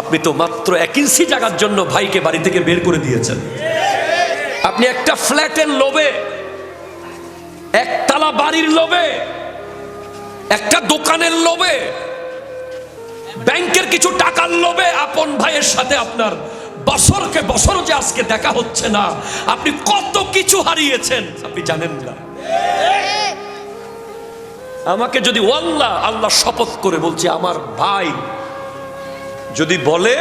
আপনি তো মাত্র এক ইঞ্চি জায়গার জন্য ভাইকে বাড়ি থেকে বের করে দিয়েছেন। আপনি একটা ফ্ল্যাটের লোভে একতলা বাড়ির লোভে, একটা দোকানের লোভে, ব্যাংকের কিছু টাকার লোভে আপন ভাইয়ের সাথে আপনার বছরকে বছর যে আজকে দেখা হচ্ছে না, আপনি কত কিছু হারিয়েছেন আপনি জানেন না। আমাকে যদি আল্লাহ আল্লাহ শপথ করে বলছে, আমার ভাই যদি বলে,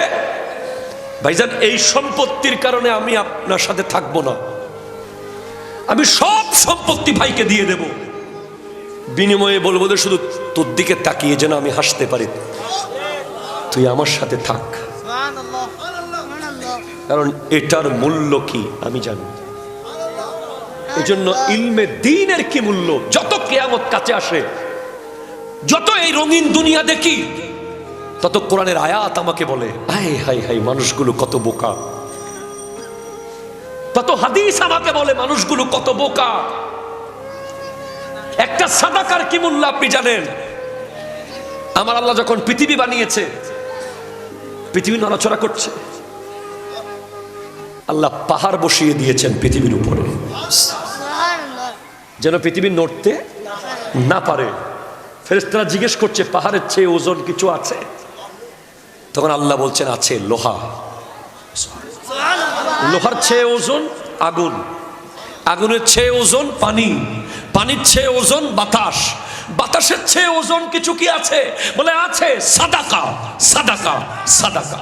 ভাইজান, এই সম্পত্তির কারণে আমি আপনার সাথে থাকব না। আমি সব সম্পত্তি ভাইকে দিয়ে দেব। বিনিময়ে বলব যে শুধু তোর দিকে তাকিয়ে যেন আমি হাসতে পারি। তুই আমার সাথে থাক। কারণ এটার মূল্য কি আমি জানি। এই জন্য ইলমে দিনের কি মূল্য? যত কেয়ামত কাছে আসে, যত এই রঙিন দুনিয়া দেখি তত কোরআনের আয়াত আমাকে বলে হাই হাই হাই মানুষগুলো কত বোকা। তত হাদিস আমাকে বলে মানুষগুলো কত বোকা। একটা সাদাকার কি মূল্য আপনি জানেন? আমার আল্লাহ যখন পৃথিবী বানিয়েছে পৃথিবী নড়াচড়া করছে আল্লাহ পাহাড় বসিয়ে দিয়েছেন পৃথিবীর উপরে। যেন পৃথিবী নড়তে না পারে। ফেরেস্তারা জিজ্ঞেস করছে পাহাড়ের চেয়ে ওজন কিছু আছে? তখন আল্লাহ বলছেন, আছে লোহা। লোহার চেয়ে ওজন আগুন। আগুনের চেয়ে ওজন পানি। পানির চেয়ে ওজন বাতাস। বাতাসের চেয়ে ওজন কিছু কি আছে? বলে, আছে সাদাকা সাদাকা সাদাকা।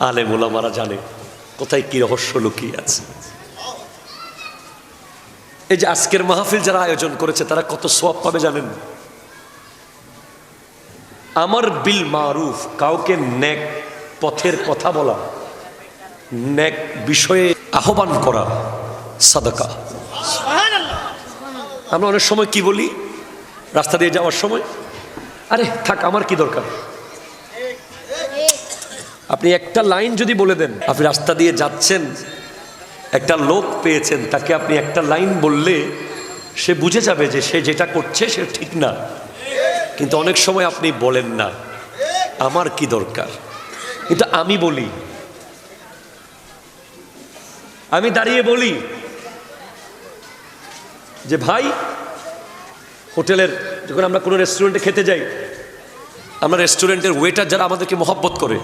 আলে মোলামারা জানে কোথায় কি রহস্য লুকিয়ে আছে। এই যে আজকের মাহফিল যারা আয়োজন করেছে তারা কত সোয়াব পাবে জানেন? আমার বিল মারুফ কাউকে নেক পথের কথা বলা নেক বিষয়ে আহ্বান করা সাদাকা। আমরা অনেক সময় কি বলি? রাস্তা দিয়ে যাওয়ার সময় আরে থাক আমার কি দরকার? আপনি একটা লাইন যদি বলে দেন আপনি রাস্তা দিয়ে যাচ্ছেন একটা লোক পেয়েছেন, তাকে আপনি একটা লাইন বললে সে বুঝে যাবে যে সে যেটা করছে সে ঠিক না। কিন্তু অনেক সময় আপনি বলেন না, আমার কি দরকার? কিন্তু আমি বলি, আমি দাঁড়িয়ে বলি যে ভাই, হোটেলের, যখন আমরা কোনো রেস্টুরেন্টে খেতে যাই, আমরা রেস্টুরেন্টের ওয়েটার যারা আমাদেরকে মহব্বত করে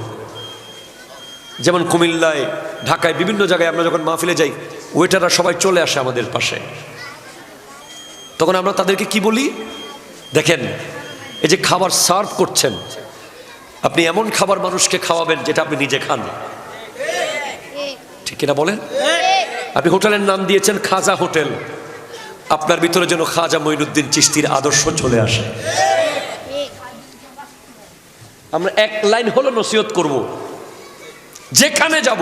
যেমন কুমিল্লায়, ঢাকায় বিভিন্ন জায়গায় আমরা যখন মাহফিলে যাই, ওয়েটাররা সবাই চলে আসে আমাদের পাশে। তখন আমরা তাদেরকে কি বলি? দেখেন, এই যে খাবার সার্ভ করছেন, আপনি এমন খাবার মানুষকে খাওয়াবেন যেটা আপনি নিজে খান। ঠিক কিনা বলেন? আপনি হোটেলের নাম দিয়েছেন খাজা হোটেল। আপনার ভিতরে যেন খাজা মঈনুদ্দিন চিস্তির আদর্শ চলে আসে। আমরা এক লাইন হলো নসিহত করব। যেখানে যাব।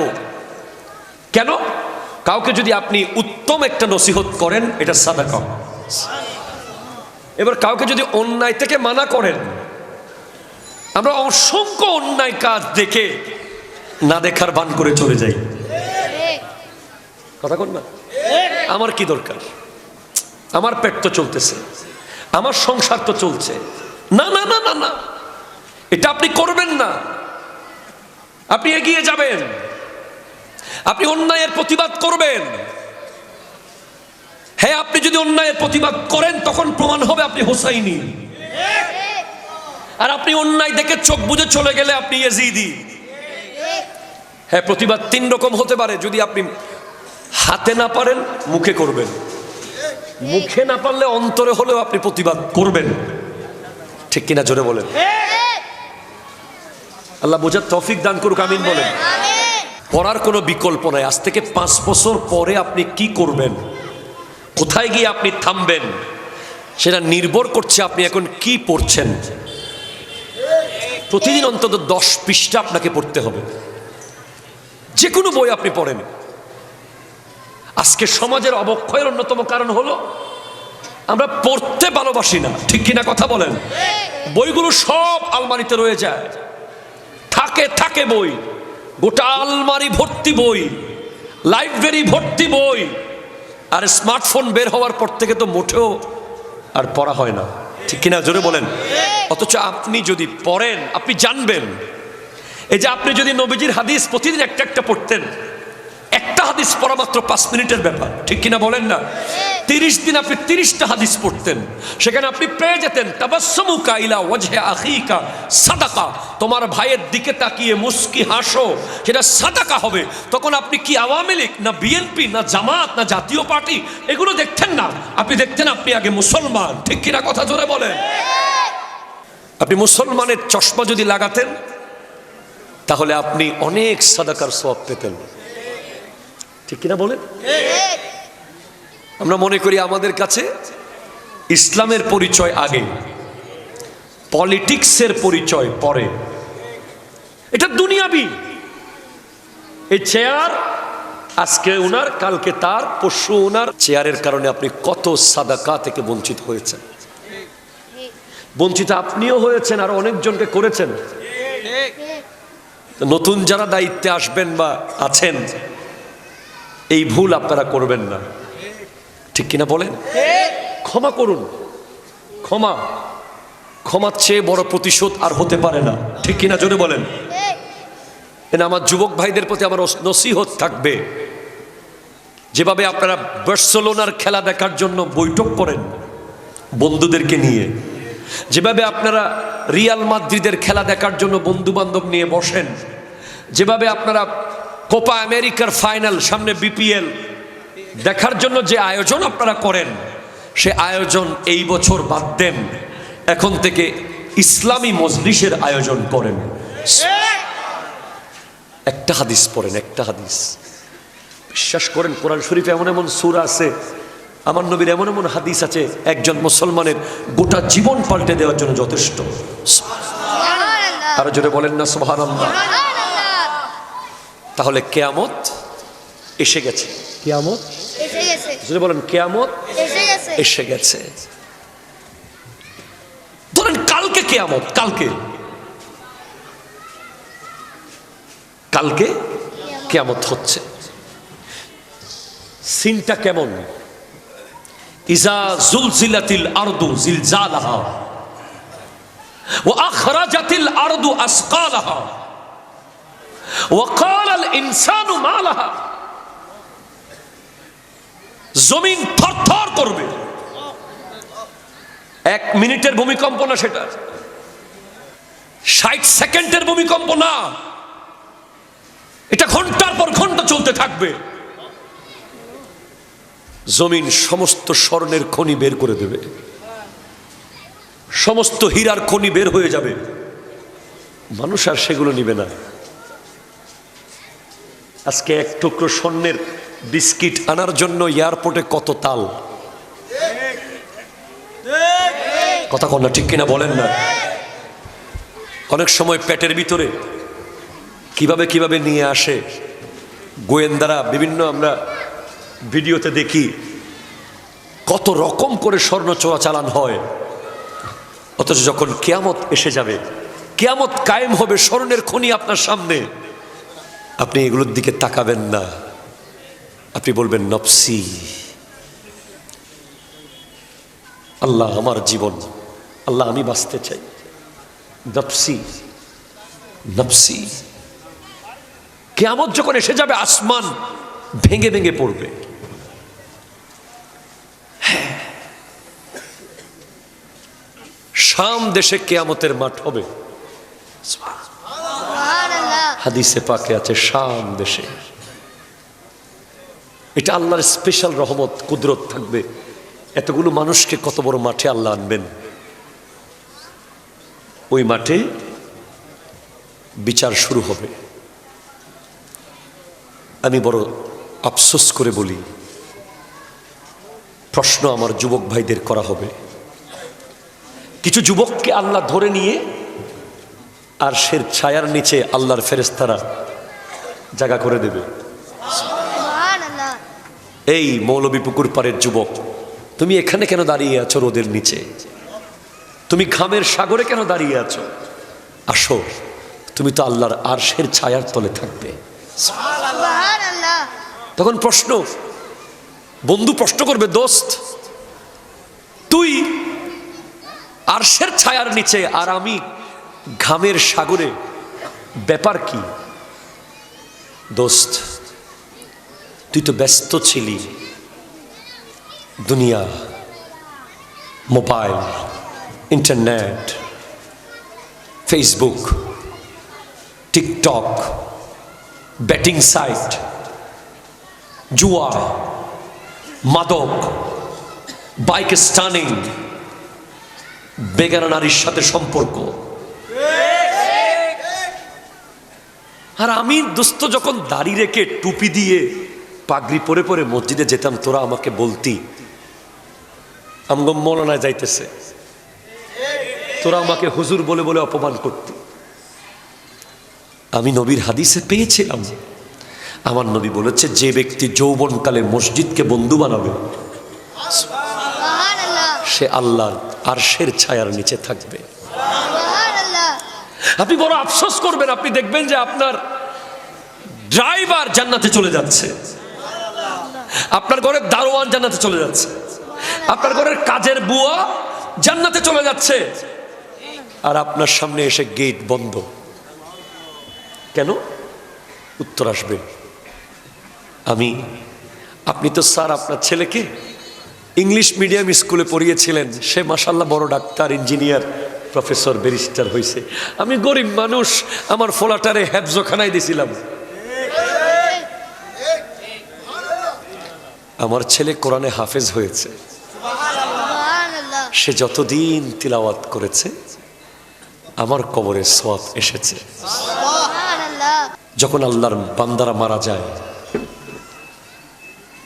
কেন? কাউকে যদি আপনি উত্তম একটা নসিহত করেন, এটা সাদা কম এবার কাউকে যদি অন্যায় থেকে মানা করেন, আমরা অসংখ্য অন্যায় কাজ দেখে না দেখার বান করে চলে যাই। কথা কন না? আমার কি দরকার? আমার পেট তো চলতেছে, আমার সংসার তো চলছে। না না না না না। এটা আপনি করবেন না। আপনি এগিয়ে যাবেন। আপনি অন্যায়ের প্রতিবাদ করবেন। হ্যাঁ আপনি যদি অন্যায়ের প্রতিবাদ করেন, তখন প্রমাণ হবে আপনি হোসাইনি। আর আপনি অন্যায় দেখে চোখ বুঝে চলে গেলে আপনি এজিদি হ্যাঁ প্রতিবাদ তিন রকম হতে পারে। যদি আপনি হাতে না পারেন, মুখে করবেন। মুখে না পারলে অন্তরে হলেও আপনি প্রতিবাদ করবেন। ঠিক কিনা জোরে বলেন? আল্লাহ বোঝার তৌফিক দান করুক আমিন বলেন। পড়ার কোনো বিকল্প নাই। আজ থেকে পাঁচ বছর পরে আপনি কি করবেন? কোথায় গিয়ে আপনি থামবেন? সেটা নির্ভর করছে আপনি এখন কি পড়ছেন। প্রতিদিন অন্তত দশ পৃষ্ঠা আপনাকে পড়তে হবে। যে কোনো বই আপনি পড়েন। আজকে সমাজের অবক্ষয়ের অন্যতম কারণ হলো আমরা পড়তে ভালোবাসি না। ঠিক কিনা কথা বলেন? বইগুলো সব আলমারিতে রয়ে যায়। থাকে থাকে বই। গোটা আলমারি ভর্তি বই, লাইব্রেরি ভর্তি বই। আর স্মার্টফোন বের হওয়ার পর থেকে তো মোটেও আর পড়া হয় না। ঠিক কিনা? জোরে বলেন। অথচ আপনি যদি পড়েন, আপনি জানবেন। এই যে আপনি যদি নবীজির হাদিস প্রতিদিন একটা একটা পড়তেন, একটা হাদিস পড়া মাত্র পাঁচ মিনিটের ব্যাপার। ঠিক কিনা বলেন না? তিরিশ দিন আপনি তিরিশটা হাদিস পড়তেন। সেখানে আপনি পেয়ে যেতেন সাদাকা। তোমার ভাইয়ের দিকে তাকিয়ে মুস্কি হাসো, সেটা সাদাকা হবে। তখন আপনি কি আওয়ামী লীগ, না বিএনপি, না জামাত, না জাতীয় পার্টি, এগুলো দেখতেন না। আপনি দেখতেন আপনি আগে মুসলমান। ঠিক কিনা কথা জোরে বলেন? আপনি মুসলমানের চশমা যদি লাগাতেন, তাহলে আপনি অনেক সাদাকার সব পেতেন। ঠিক কিনা বলেন? আমরা মনে করি আমাদের কাছে ইসলামের পরিচয় আগে, পলিটিক্সের পরিচয় পরে। এটা দুনিয়াবি। এই চেয়ার, আজকে ওনার কালকে তার, পরশু ওনার চেয়ারের কারণে আপনি কত সাদাকা থেকে বঞ্চিত হয়েছেন। বঞ্চিত আপনিও হয়েছেন, আর অনেকজনকে করেছেন। নতুন যারা দায়িত্বে আসবেন বা আছেন, এই ভুল আপনারা করবেন না। ঠিক কিনা বলেন? ক্ষমা করুন। ক্ষমা। ক্ষমার চেয়ে বড় প্রতিশোধ আর হতে পারে না। ঠিক কিনা জোরে বলেন? আমার যুবক ভাইদের প্রতি আমার নসিহত থাকবে। যেভাবে আপনারা বার্সেলোনার খেলা দেখার জন্য বৈঠক করেন বন্ধুদেরকে নিয়ে, যেভাবে আপনারা রিয়াল মাদ্রিদের খেলা দেখার জন্য বন্ধু বান্ধব নিয়ে বসেন, যেভাবে আপনারা কোপা আমেরিকার ফাইনাল, সামনে বিপিএল দেখার জন্য যে আয়োজন আপনারা করেন সে আয়োজন এই বছর বাদ দেন। এখন থেকে ইসলামী মজলিসের আয়োজন করেন। একটা হাদিস পড়েন একটা হাদিস। বিশ্বাস করেন কোরআন শরীফে এমন এমন সুর আছে আমার নবীর এমন এমন হাদিস আছে একজন মুসলমানের গোটা জীবন পাল্টে দেওয়ার জন্য যথেষ্ট। আরও জোরে বলেন না সোহান তাহলে কেয়ামত এসে গেছে। কেয়ামত? যদি বলেন কেয়ামত এসে গেছে। ধরেন কালকে কেয়ামত কালকে। কালকে কেয়ামত হচ্ছে। সিনটা কেমন? ইজা জুলজিলাতিল আরদু জিলজালাহা আসকালাহা ওয়া ক্বালাল ইনসানু মা লাহা জমিন থরথর করবে। এক মিনিটের ভূমিকম্প না সেটা। ষাট সেকেন্ডের ভূমিকম্প না। এটা ঘণ্টার পর ঘণ্টা চলতে থাকবে। জমিন সমস্ত স্বর্ণের খনি বের করে দেবে। সমস্ত হীরার খনি বের হয়ে যাবে। মানুষ আর সেগুলো নিবে না। আজকে এক টুকরো স্বর্ণের বিস্কিট আনার জন্য এয়ারপোর্টে কত তাল? কথা কন্যা ঠিক কিনা বলেন না? অনেক সময় পেটের ভিতরে কীভাবে কীভাবে নিয়ে আসে, গোয়েন্দারা বিভিন্ন আমরা ভিডিওতে দেখি, কত রকম করে স্বর্ণ চোরাচালান হয়। অথচ যখন কেয়ামত এসে যাবে, কেয়ামত কায়েম হবে স্বর্ণের খনি আপনার সামনে। আপনি এগুলোর দিকে তাকাবেন না। আপনি বলবেন, নফসি। আল্লাহ আমার জীবন, আল্লাহ আমি বাঁচতে চাই। নফসি নফসি। কেয়ামত যখন এসে যাবে, আসমান ভেঙে ভেঙে পড়বে। হ্যাঁ। শাম দেশে কেয়ামতের মাঠ হবে। হাদিসে পাকে আছে, শাম দেশে। এটা আল্লাহর স্পেশাল রহমত, কুদরত থাকবে। এতগুলো মানুষকে কত বড় মাঠে আল্লাহ আনবেন? ওই মাঠে বিচার শুরু হবে। আমি বড় আফসোস করে বলি, প্রশ্ন আমার যুবক ভাইদের করা হবে। কিছু যুবককে আল্লাহ ধরে নিয়ে আর সের ছায়ার নিচে আল্লাহর ফেরেস্তারা জায়গা করে দেবে। এই মৌলবী পুকুর পাড়ের যুবক তুমি এখানে কেন দাঁড়িয়ে আছো রোদের নিচে? তুমি ঘামের সাগরে কেন দাঁড়িয়ে আছো? আসো তুমি তো আল্লাহর আরশের ছায়ার তলে থাকবে। তখন প্রশ্ন বন্ধু প্রশ্ন করবে দোস্ত তুই আরশের ছায়ার নিচে আর আমি ঘামের সাগরে ব্যাপার কি? দোস্ত তুই তো ব্যস্ত ছিলি। দুনিয়া, mobile, internet, Facebook, TikTok betting site, জুয়া, মাদক, বাইক স্টানিং, বেগানা নারীর সাথে সম্পর্ক। আর আমি দোস্ত যখন দাড়ি রেখে টুপি দিয়ে পাগড়ি পরে পরে মসজিদে যেতাম তোরা আমাকে বলতি আমগো মৌলানায় যাইতেছে। তোরা আমাকে হুজুর বলে বলে অপমান করতি। আমি নবীর হাদিসে পেয়েছিলাম। আমার নবী বলেছে যে ব্যক্তি যৌবনকালে মসজিদকে বন্ধু বানাবে সে আল্লাহ আর শের ছায়ার নিচে থাকবে। আপনি বড় আফসোস করবেন আপনি দেখবেন যে আপনার ড্রাইভার জান্নাতে চলে যাচ্ছে। আপনার ঘরের দারোয়ান জান্নাতে চলে যাচ্ছে। আপনার ঘরের কাজের বুয়া জান্নাতে চলে যাচ্ছে। আর আপনার সামনে এসে গেট বন্ধ। কেন? উত্তর আসবে। আমি, আপনি তো স্যার, আপনার ছেলেকে ইংলিশ মিডিয়াম স্কুলে পড়িয়েছিলেন। সে মাসাল্লাহ বড় ডাক্তার ইঞ্জিনিয়ার প্রফেসর ব্যারিস্টার হয়েছে আমি গরিব মানুষ, আমার ফোলাটারে হ্যাবজোখানায় দিছিলাম। আমার ছেলে কোরআনে হাফেজ হয়েছে। সে যতদিন তিলাওয়াত করেছে আমার কবরে সোয়াব এসেছে। যখন আল্লাহর বান্দারা মারা যায়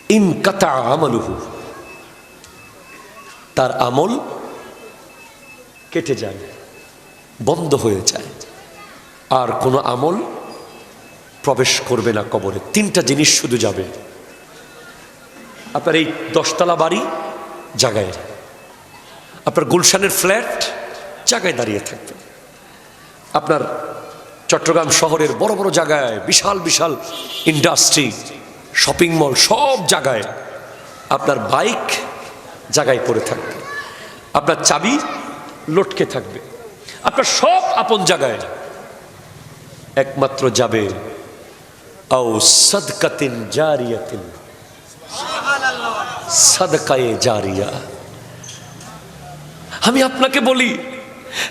ইন কাতা আমালুহু তার আমল কেটে যায় বন্ধ হয়ে যায়। আর কোনো আমল প্রবেশ করবে না কবরে। তিনটা জিনিস শুধু যাবে। আপনার এই দশতলা বাড়ি জায়গায় আপনার গুলশানের ফ্ল্যাট জায়গায় দাঁড়িয়ে থাকবে। আপনার চট্টগ্রাম শহরের বড় বড় জায়গায় বিশাল বিশাল ইন্ডাস্ট্রি, শপিং মল সব জায়গায় আপনার বাইক জায়গায় পড়ে থাকবে। আপনার চাবি লটকে থাকবে। আপনার সব আপন জায়গায় একমাত্র যাবে আও সদকাতিন জারিয়াতিন। সদকায়ে জারিয়া। আমি আপনাকে বলি,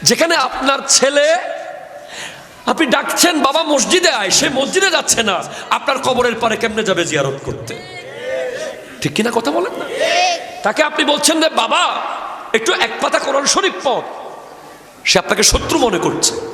যেখানে আপনার ছেলে, আপনি ডাকছেন, বাবা মসজিদে আয়, সে মসজিদে যাচ্ছে না। আপনার কবরের পারে কেমনে যাবে জিয়ারত করতে? ঠিক কিনা কথা বলেন না? তাকে আপনি বলছেন যে, বাবা, একটু এক পাতা কোরআন শরীফ পড়। সে আপনাকে শত্রু মনে করছে।